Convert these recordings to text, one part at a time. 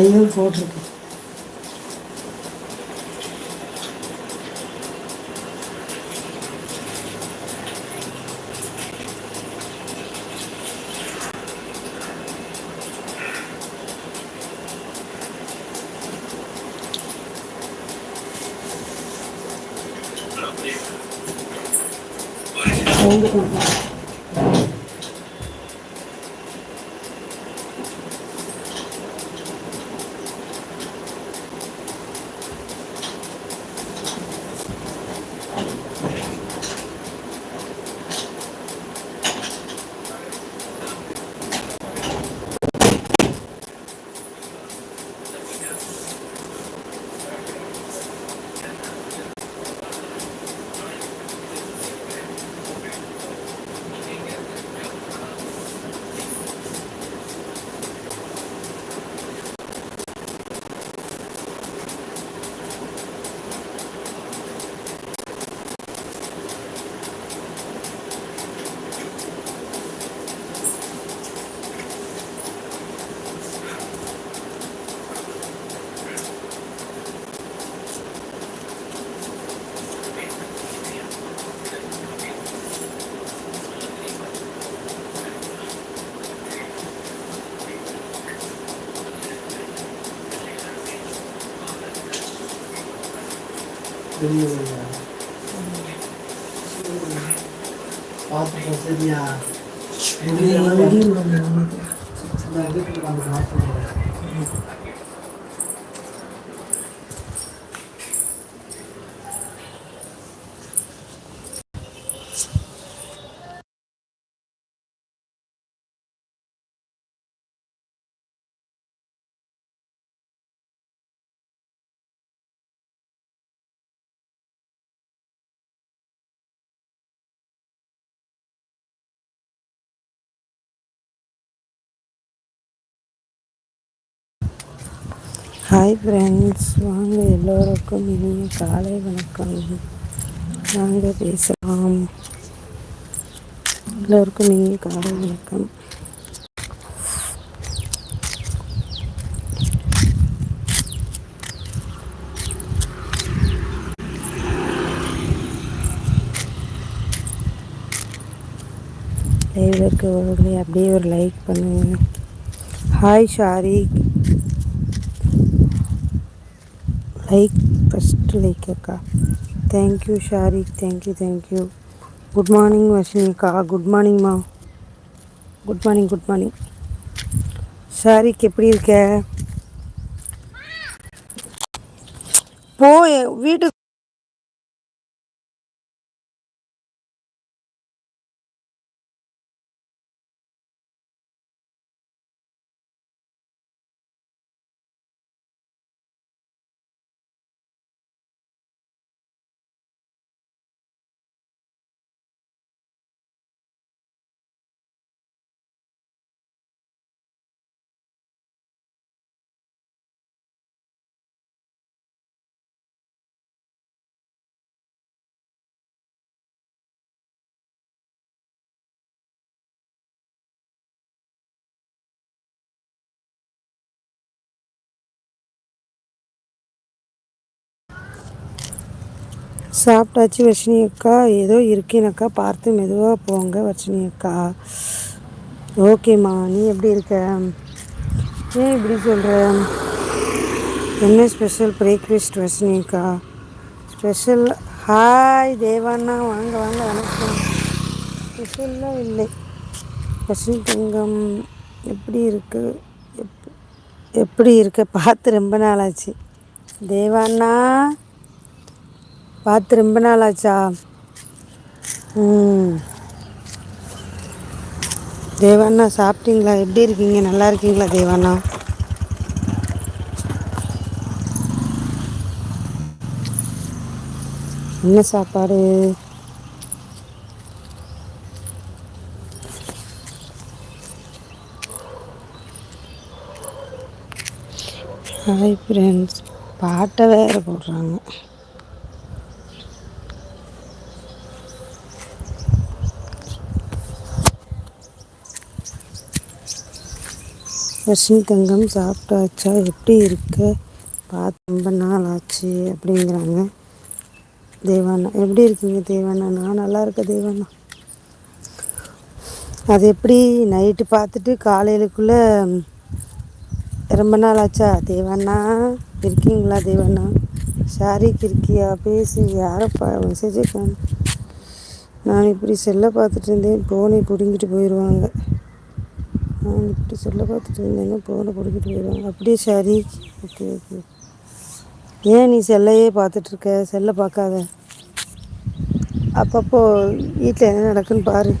Live போட்டிருக்கு. Sound கொஞ்சம் பார்த்துப்போம் சரியா நான் வீட்டுக்கு வந்து பார்த்துக்கிறேன் ஹாய் ஃப்ரெண்ட்ஸ் வாங்க எல்லோருக்கும் இனிய காலை வணக்கம். வாங்க பேசலாம். எல்லோருக்கும் இனிய காலை வணக்கம். லைவ் இருக்கவர்களே அப்படியே ஒரு லைக் பண்ணுங்க. Hi Shariq. Like first like அக்கா thank you Shariq thank you thank you good morning வர்ஷினிக்கா good மார்னிங்மா good morning good morning Shariq எப்படி இருக்க போ வீட்டுக்கு சாப்பிட்டாச்சு வர்ஷினி அக்கா ஏதோ இருக்கேனக்கா. பார்த்து மெதுவாக போங்க வர்ஷினி அக்கா ஓகேம்மா நீ எப்படி இருக்க? ஏன் இப்படி சொல்கிற என்ன ஸ்பெஷல் பிரேக்ஃபாஸ்ட் வர்ஷினி அக்கா ஸ்பெஷல் ஹாய் தேவாண்ணா. வாங்க வாங்க வணக்கம். ஸ்பெஷல்லாம் இல்லை. வர்ஷினி தங்கம் எப்படி இருக்கு? எப் எப்படி இருக்க? பார்த்து ரொம்ப நாளாச்சு. தேவாண்ணா. பார்த்து ரொம்ப நாள் ஆச்சா தேவாண்ணா சாப்பிட்டீங்களா? எப்படி இருக்கீங்க? நல்லா இருக்கீங்களா தேவாண்ணா என்ன சாப்பாடு? ஹாய் ஃப்ரெண்ட்ஸ் பாட்டை வேறு போடுறாங்க. வர்ஷினி தங்கம் சாப்பிட்டாச்சா? எப்படி இருக்க? பார்த்து ரொம்ப நாள் ஆச்சு அப்படிங்கிறாங்க தேவாண்ணா எப்படி இருக்கீங்க தேவாண்ணா நான் நல்லா இருக்கேன் தேவாண்ணா அது எப்படி? நைட்டு பார்த்துட்டு காலையிலுக்குள்ளே ரொம்ப நாள் ஆச்சா? தேவாண்ணா இருக்கீங்களா தேவாண்ணா ஷாரிக்கு இருக்கியா? பேசி. யாரப்பா மெசேஜே காணும். நான் இப்படி செல்லை பார்த்துட்டு இருந்தேன். ஃபோனை பிடுங்கிட்டு போயிடுவாங்க. நான் இப்படி சொல்ல பார்த்துட்டு இருந்தேங்க ஃபோனை பிடிக்கிட்டு போயிடுவாங்க. அப்படியே சரி. Okay okay. ஏன் நீ செல்லையே பார்த்துட்ருக்க செல்லை பார்க்காத. அப்பப்போ வீட்டில் என்ன நடக்குன்னு பாரு.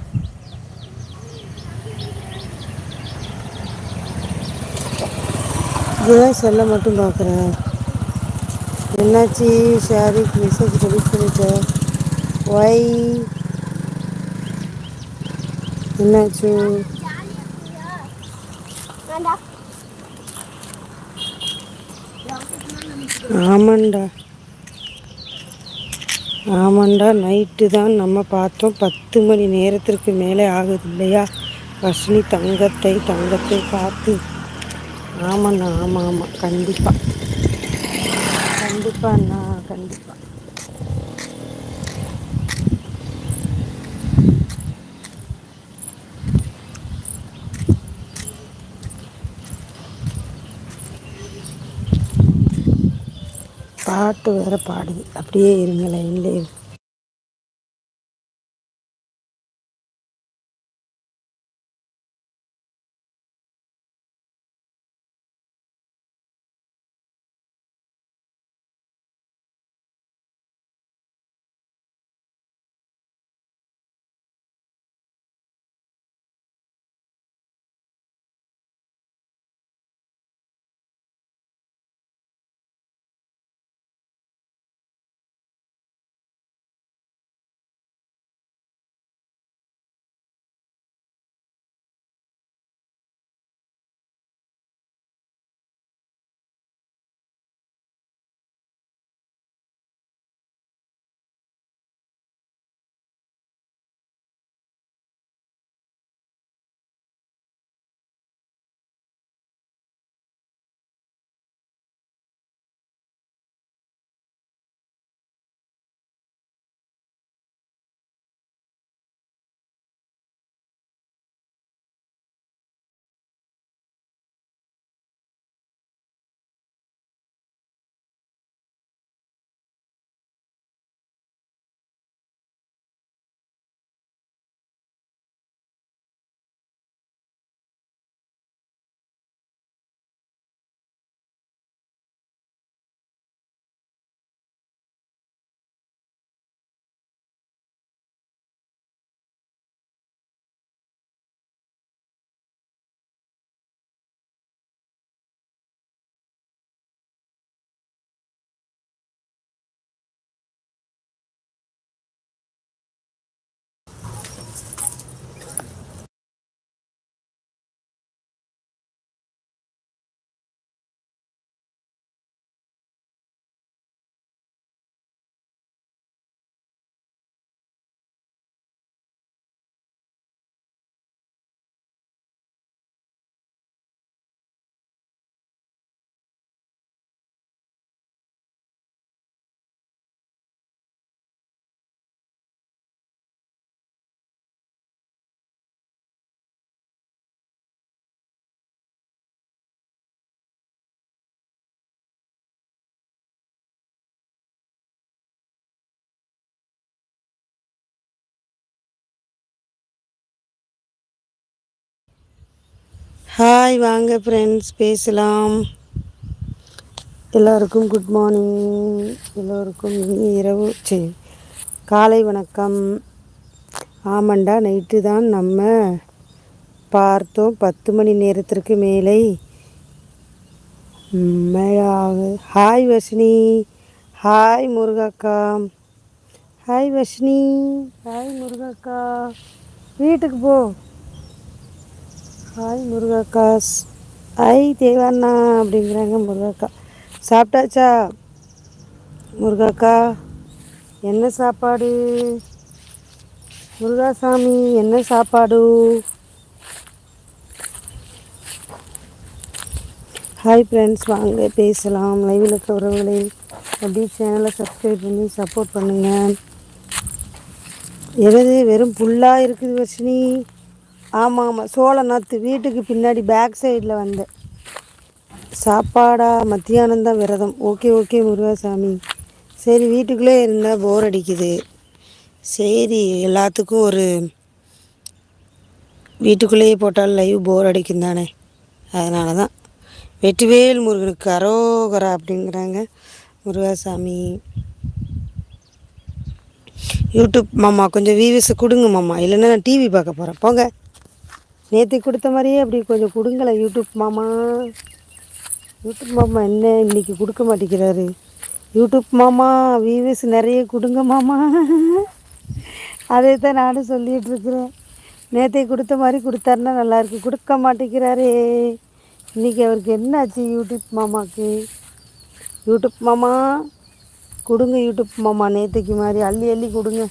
இதுதான் செல்லை மட்டும் பார்க்குறேன் என்னாச்சு? ஷாரிக் மெசேஜ் டெலிட் பண்ணிட்டேன் ஒய் என்னாச்சு? ஆமாண்டா. ஆமாண்டா நைட்டு தான் நம்ம பார்த்தோம். பத்து மணி நேரத்திற்கு மேலே ஆகுது இல்லையா? வர்ஷினி தங்கத்தை தங்கத்தை பார்த்து. ஆமாண்ணா ஆமாம் ஆமாம் கண்டிப்பாக கண்டிப்பாண்ணா கண்டிப்பாக பாட்டு வேறு பாடுது. அப்படியே இருங்க லைன்ல ஹாய் வாங்க ஃப்ரெண்ட்ஸ் பேசலாம். எல்லோருக்கும் குட் மார்னிங் எல்லோருக்கும் இரவு. சரி காலை வணக்கம். ஆமாண்டா நைட்டு தான் நம்ம பார்த்தோம். பத்து மணி நேரத்திற்கு மேலே. மழை ஹாய் வர்ஷினி. ஹாய் முருகாக்கா. ஹாய் வர்ஷினி. ஹாய் முருகாக்கா. வீட்டுக்கு போ. ஹாய் முருகாக்காஸ் ஐ தேவாண்ணா அப்படிங்கிறாங்க முருகாக்கா. சாப்பிட்டாச்சா? முருகாக்கா என்ன சாப்பாடு? முருகாசாமி என்ன சாப்பாடு? ஹாய் ஃப்ரெண்ட்ஸ் வாங்க பேசலாம். லைவில் இருக்க உறவுகளை அப்படி சேனலை சப்ஸ்கிரைப் பண்ணி சப்போர்ட் பண்ணுங்கள் எனது வெறும் புல்லாக இருக்குது வர்ஷினி. ஆமாம் ஆமாம் சோள நாற்று வீட்டுக்கு பின்னாடி பேக் சைடில் வந்தேன். சாப்பாடா மத்தியானம் தான் விரதம். Okay okay Murugasamy. சரி வீட்டுக்குள்ளே இருந்தால் போர் அடிக்குது. சரி எல்லாத்துக்கும் ஒரு வீட்டுக்குள்ளேயே போட்டால் லைவ் போர் அடிக்கும் தானே. அதனால தான் வெற்றிவேல் முருகனுக்கு அரோகரா அப்படிங்கிறாங்க முருகாசாமி. யூடியூப் மாமா கொஞ்சம் வியூஸ் கொடுங்க மாமா. இல்லைன்னா நான் டிவி பார்க்க போகிறேன் போங்க. நேற்று கொடுத்த மாதிரியே அப்படி கொஞ்சம் கொடுங்களேன். யூடியூப் மாமா. யூடியூப் மாமா என்ன இன்னைக்கு கொடுக்க மாட்டேங்கிறாரு? யூடியூப் மாமா வியூவர்ஸ் நிறைய கொடுங்க மாமா. அதே தான் நானும் சொல்லிகிட்டு இருக்கிறேன். நேற்றை கொடுத்த மாதிரி கொடுத்தாருன்னா நல்லாயிருக்கு கொடுக்க மாட்டேங்கிறாரே. இன்றைக்கி அவருக்கு என்னாச்சு யூடியூப் மாமாவுக்கு யூடியூப் மாமா கொடுங்க யூடியூப் மாமா. நேற்றுக்கு மாதிரி அள்ளி அள்ளி கொடுங்க.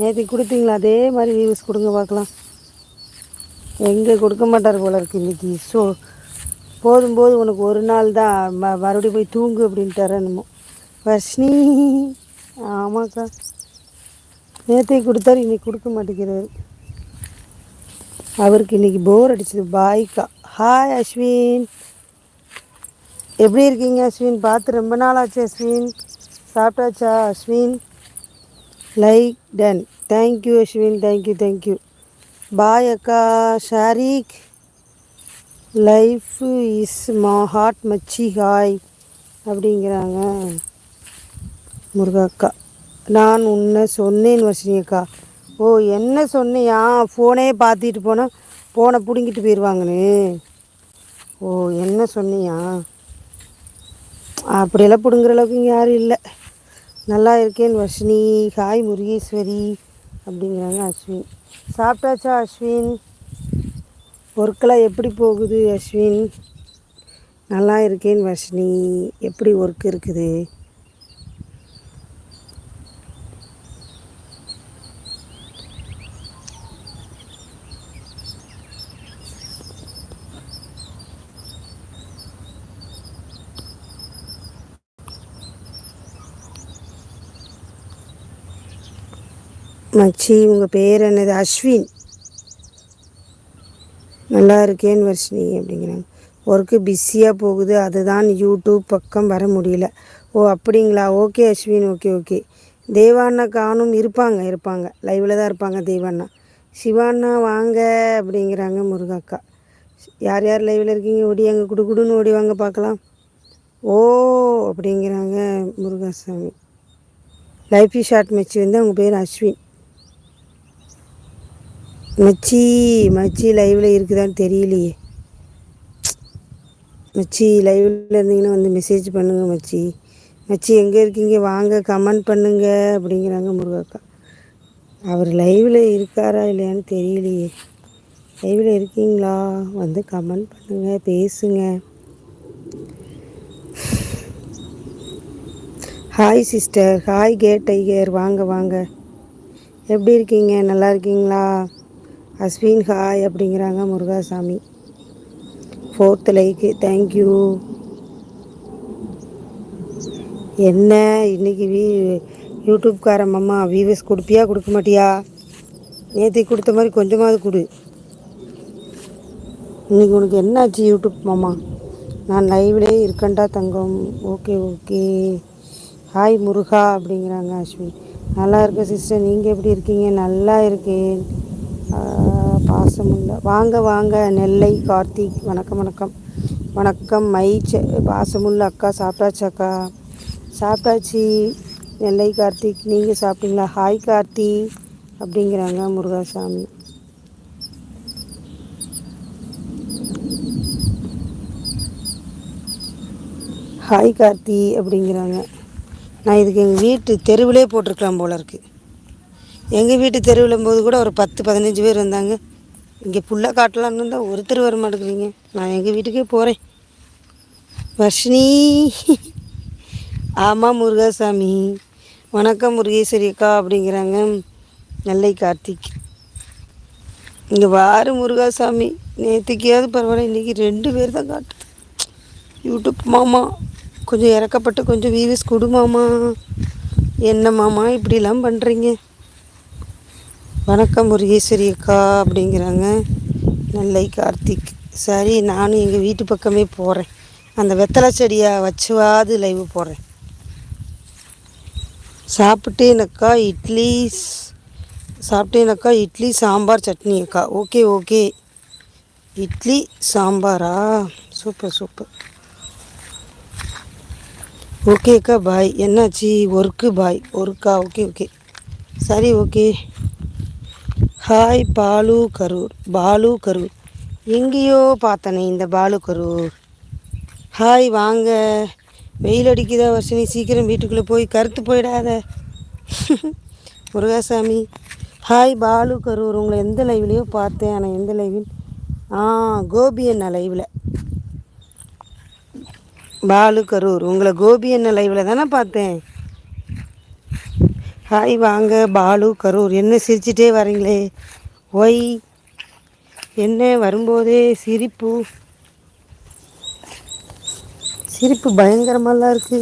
நேற்றுக்கு கொடுத்தீங்களா? அதே மாதிரி வியூஸ் கொடுங்க பார்க்கலாம். எங்கே கொடுக்க மாட்டார் போல இருக்கு இன்றைக்கி ஸோ போதும் போது உனக்கு ஒரு நாள் தான். ம மறுபடியும் போய் தூங்கு அப்படின்ட்டார என்னமோ. வர்ஷினி. ஆமாக்கா. நேற்றை கொடுத்தாரு இன்னைக்கு கொடுக்க மாட்டேங்கிறாரு. அவருக்கு இன்றைக்கி போர் அடிச்சது பாய்க்கா. ஹாய் அஸ்வின். எப்படி இருக்கீங்க அஸ்வின்? பார்த்து ரொம்ப நாள் ஆச்சு அஸ்வின். சாப்பிட்டாச்சா Ashwin? Like done thank you Ashwin. Thank you thank you bye அக்கா. ஷாரிக் லைஃப் இஸ் மா ஹார்ட் மச்சி. ஹாய் அப்படிங்கிறாங்க முருகாக்கா. நான் உன்னை சொன்னேன் வர்ஷினி அக்கா. ஓ என்ன சொன்னியா? ஃபோனே பார்த்துட்டு போனால் ஃபோனை பிடுங்கிட்டு போயிடுவாங்கன்னு ஓ என்ன சொன்னியா? அப்படியெல்லாம் பிடுங்குற அளவுக்கு இங்கே யாரும் இல்லை. நல்லா இருக்கேன் வர்ஷினி. ஹாய் முருகேஸ்வரி. அப்படிங்கிறாங்க அஸ்வின். சாப்பிட்டாச்சா அஸ்வின்? ஒர்க்கெலாம் எப்படி போகுது அஸ்வின்? நல்லா இருக்கேன் வர்ஷினி. எப்படி ஒர்க் இருக்குது? மச்சி உங்கள் பேர் என்னது? அஸ்வின். நல்லா இருக்கேன் வர்ஷினி அப்படிங்கிறாங்க. ஒர்க்கு பிஸியாக போகுது. அதுதான் யூடியூப் பக்கம் வர முடியல. ஓ அப்படிங்களா? ஓகே அஸ்வின் ஓகே ஓகே தேவாண்ணா காணும் இருப்பாங்க இருப்பாங்க. லைவில் தான் இருப்பாங்க தேவாண்ணா சிவாண்ணா வாங்க அப்படிங்கிறாங்க முருகாக்கா யார் யார் லைவில் இருக்கீங்க? ஓடி அங்கே குடுகுடுன்னு ஓடி வாங்க பார்க்கலாம். ஓ அப்படிங்கிறாங்க முருகாசாமி. லைஃப் ஷார்ட் மச்சி. வந்து அவங்க பேர் அஸ்வின். மச்சி மச்சி லைவில் இருக்குதான்னு தெரியலையே. மச்சி லைவில் இருந்தீங்கன்னா வந்து மெசேஜ் பண்ணுங்கள் மச்சி. மச்சி எங்கே இருக்கீங்க? வாங்க கமெண்ட் பண்ணுங்க அப்படிங்கிறாங்க முருகக்கா. அவர் லைவில் இருக்காரா இல்லையான்னு தெரியலையே. லைவில் இருக்கீங்களா? வந்து கமெண்ட் பண்ணுங்கள் பேசுங்க. Hi sister hi K tiger வாங்க வாங்க. எப்படி இருக்கீங்க? நல்லா இருக்கீங்களா? அஸ்வின் ஹாய் அப்படிங்கிறாங்க முருகாசாமி. ஃபோர்த்து லைக்கு தேங்க்யூ என்ன இன்றைக்கி வீ யூடியூப்கார அம்மா வியூவர்ஸ் கொடுப்பியா கொடுக்க மாட்டியா? நேற்று கொடுத்த மாதிரி கொஞ்சமாவது கொடு. இன்றைக்கி உனக்கு என்னாச்சு யூடியூப் மாமா? நான் லைவ்லேயே இருக்கண்டா தங்கம். Okay okay. ஹாய் முருகா அப்படிங்கிறாங்க அஸ்வின் நல்லா இருக்க சிஸ்டர் நீங்கள் எப்படி இருக்கீங்க? நல்லா இருக்கேன். பாசமுள்ள. வாங்க வாங்க நெல்லை கார்த்திக் வணக்கம் வணக்கம். வணக்கம் மை பாசமுள்ள அக்கா சாப்பிட்டாச்சு அக்கா. சாப்பிட்டாச்சு. நெல்லை கார்த்திக் நீங்கள் சாப்பிட்டீங்களா? ஹாய் கார்த்தி அப்படிங்கிறாங்க முருகாசாமி. ஹாய் கார்த்தி அப்படிங்கிறாங்க. நான் இதுக்கு எங்கள் வீட்டு தெருவிலே போட்டிருக்கலாம் போல இருக்குது எங்கள் வீட்டு தெருவில் போது கூட ஒரு பத்து பதினஞ்சு பேர் வந்தாங்க. இங்கே புள்ள காட்டலான்னு இருந்தால் ஒருத்தர் வர மாட்டேங்கிறீங்க. நான் எங்கள் வீட்டுக்கே போகிறேன் வர்ஷினி. ஆமாம் முருகாசாமி. வணக்கம் முருகேஸ்வரி அக்கா அப்படிங்கிறாங்க. நெல்லை கார்த்திக். இங்கே வாரு முருகாசாமி. நேற்றுக்கையாவது பரவாயில்ல இன்றைக்கி ரெண்டு பேர் தான் காட்டு யூடியூப் மாமா. கொஞ்சம் இறக்கப்பட்டு கொஞ்சம் வியூஸ் கொடு மாமா. என்ன மாமா இப்படிலாம் பண்ணுறீங்க வணக்கம் முருகேஸ்வரி அக்கா அப்படிங்கிறாங்க. நெல்லை கார்த்திக். சரி நானும் எங்கள் வீட்டு பக்கமே போகிறேன் அந்த வெத்தலை செடியை வச்சுவாது லைவ் போடுறேன் சாப்பிட்டேனக்கா இட்லி சாப்பிட்டேனக்கா இட்லி சாம்பார் சட்னி அக்கா. Okay okay. இட்லி சாம்பாரா? Super super. ஓகே அக்கா பாய் என்னாச்சு? ஒர்க்கு பாய் ஒர்க்கா ஓகே ஓகே. சரி ஓகே. ஹாய் பாலு கரூர் பாலு கரூர். எங்கேயோ பார்த்தனே இந்த பாலு கரூர். ஹாய் வாங்க. வெயில் அடிக்குதா வர்ஷினி? சீக்கிரம் வீட்டுக்குள்ளே போய் கருத்து போயிடாத. முருகாசாமி. ஹாய் பாலு கரூர். உங்களை எந்த லைவ்லேயோ பார்த்தேன் ஆனால் எந்த லைவில்? ஆ கோபி அண்ணா லைவில். பாலு கரூர். உங்களை கோபி அண்ணா லைவில் தானே பார்த்தேன். ஹாய் வாங்க பாலு கரூர். என்ன சிரிச்சிட்டே வரீங்களே? ஒய் என்ன வரும்போதே சிரிப்பு. சிரிப்பு பயங்கரமாலாம் இருக்கு.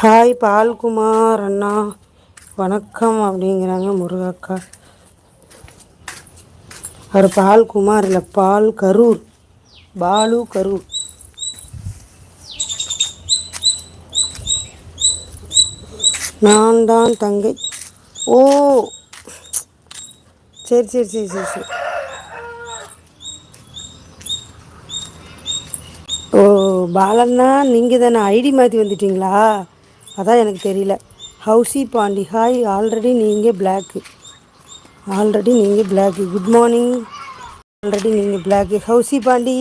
ஹாய் பால்குமார் அண்ணா. வணக்கம் அப்படிங்கிறாங்க முருகக்கா அவர் பால்குமார் இல்லை பால் கரூர். பாலு கரூர். நான் தான் தங்கை. ஓ. சரி சரி சரி சரி சரி. ஓ பாலண்ணா நீங்கள் தானே ஐடி மாற்றி வந்துட்டீங்களா? அதான் எனக்கு தெரியல. Housie Pandi hi. ஆல்ரெடி நீங்கள் பிளாக்கு ஆல்ரெடி நீங்கள் பிளாக்கு குட் மார்னிங் ஆல்ரெடி நீங்கள் பிளாக்கு ஹவுசி பாண்டி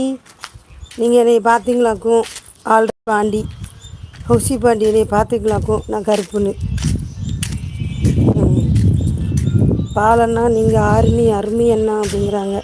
நீங்கள் என்னை பார்த்தீங்களாக்கும்? ஆல்ரெடி பாண்டி. ஹவுசி பாண்டி பார்த்துக்கலாக்கும் நான் கருப்புன்னு. பாலண்ணா நீங்கள் ஆர்மி அருமை அண்ணா அப்படிங்கிறாங்க.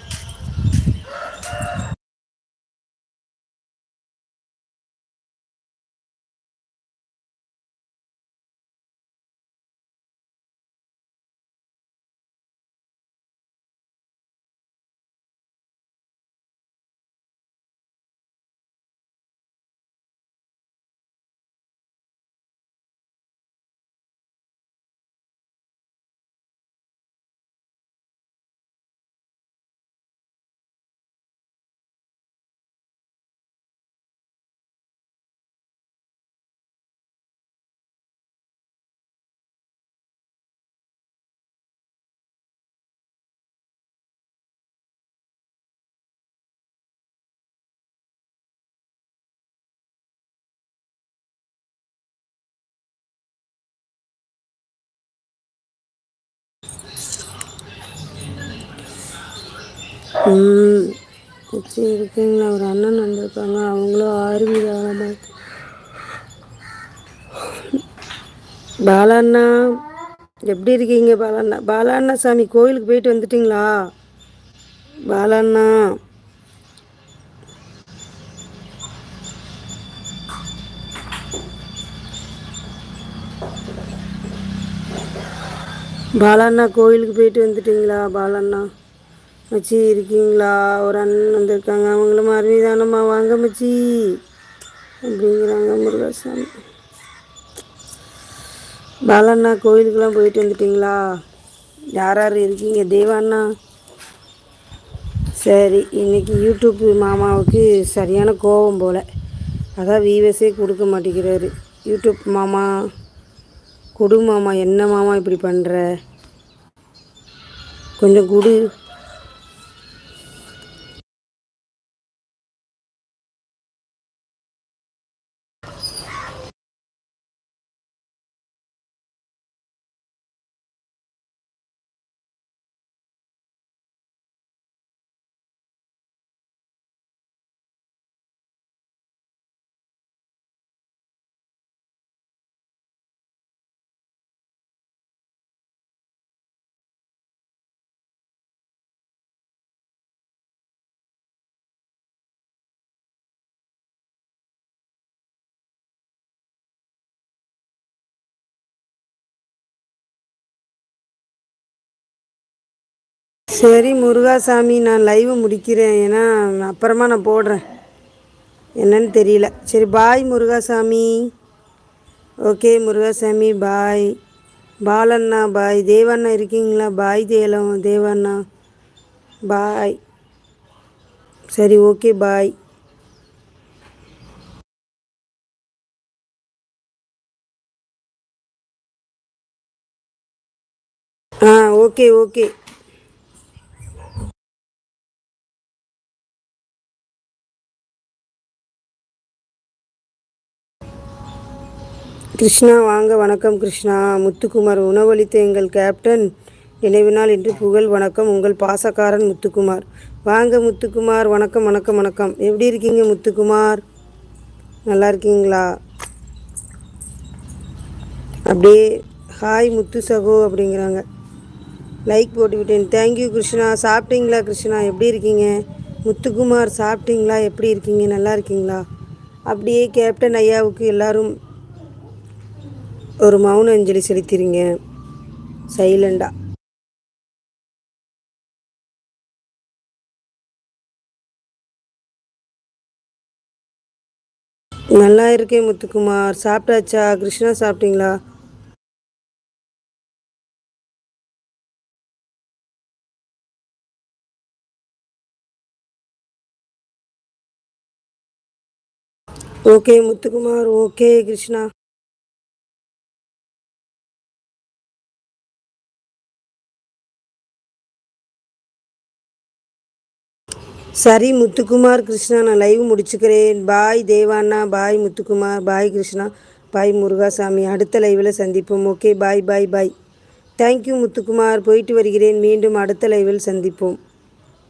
ம். இருக்குங்களா ஒரு அண்ணன் வந்திருக்காங்க. அவங்களும் ஆர்மி தானே பாலாண்ணா எப்படி இருக்கீங்க பாலாண்ணா? பாலாண்ணா சாமி கோயிலுக்கு போயிட்டு வந்துட்டிங்களா? பாலாண்ணா. பாலாண்ணா கோயிலுக்கு போயிட்டு வந்துட்டிங்களா? பாலாண்ணா. மச்சி இருக்கீங்களா? ஒரு அண்ணன் வந்திருக்காங்க. அவங்களும் அருமைதானம்மா வாங்க மச்சி. அப்படிங்கிறாங்க முருகாசாமி. பாலண்ணா கோயிலுக்கெல்லாம் போயிட்டு வந்துட்டீங்களா? யார் யார் இருக்கீங்க? தேவாண்ணா. சரி இன்றைக்கி யூடியூப் மாமாவுக்கு சரியான கோபம் போல். அதான் வீவஸே கொடுக்க மாட்டேங்கிறாரு. யூடியூப் மாமா கொடு மாமா என்ன மாமா இப்படி பண்ணுற கொஞ்சம் குடு. சரி முருகாசாமி நான் லைவ் முடிக்கிறேன். ஏன்னா அப்புறமா நான் போடுறேன். என்னன்னு தெரியல. சரி பாய் முருகாசாமி. ஓகே முருகாசாமி பாய் பாலண்ணா பாய் தேவண்ணா இருக்கீங்களா? பாய் தேலம். தேவண்ணா பாய் சரி ஓகே பாய் ஆ ஓகே ஓகே கிருஷ்ணா வாங்க வணக்கம் கிருஷ்ணா. முத்துக்குமார் உணவளித்த எங்கள் கேப்டன். நினைவு நாள் இன்று புகழ் வணக்கம். உங்கள் பாசக்காரன் முத்துக்குமார். வாங்க முத்துக்குமார் வணக்கம் வணக்கம் வணக்கம். எப்படி இருக்கீங்க முத்துக்குமார்? நல்லா இருக்கீங்களா? அப்படியே ஹாய் முத்து சகோ அப்படிங்கிறாங்க. லைக் போட்டு விட்டேன் தேங்க்யூ கிருஷ்ணா. சாப்பிட்டீங்களா கிருஷ்ணா? எப்படி இருக்கீங்க? முத்துக்குமார் சாப்பிட்டீங்களா? எப்படி இருக்கீங்க? நல்லா இருக்கீங்களா? அப்படியே கேப்டன் ஐயாவுக்கு எல்லோரும் ஒரு மௌன அஞ்சலி செலுத்திடுங்க சைலண்டாக நல்லா இருக்கேன் முத்துக்குமார். சாப்பிட்டாச்சா? கிருஷ்ணா சாப்பிட்டீங்களா? Okay Muthukumar okay Krishna. சரி முத்துக்குமார் கிருஷ்ணா நான் லைவ் முடிச்சுக்கிறேன். பாய் தேவாண்ணா பாய் முத்துக்குமார் பாய் கிருஷ்ணா பாய் முருகாசாமி. அடுத்த லைவில் சந்திப்போம். Okay bye bye bye thank you Muthukumar. போயிட்டு வருகிறேன். மீண்டும் அடுத்த லைவில் சந்திப்போம்.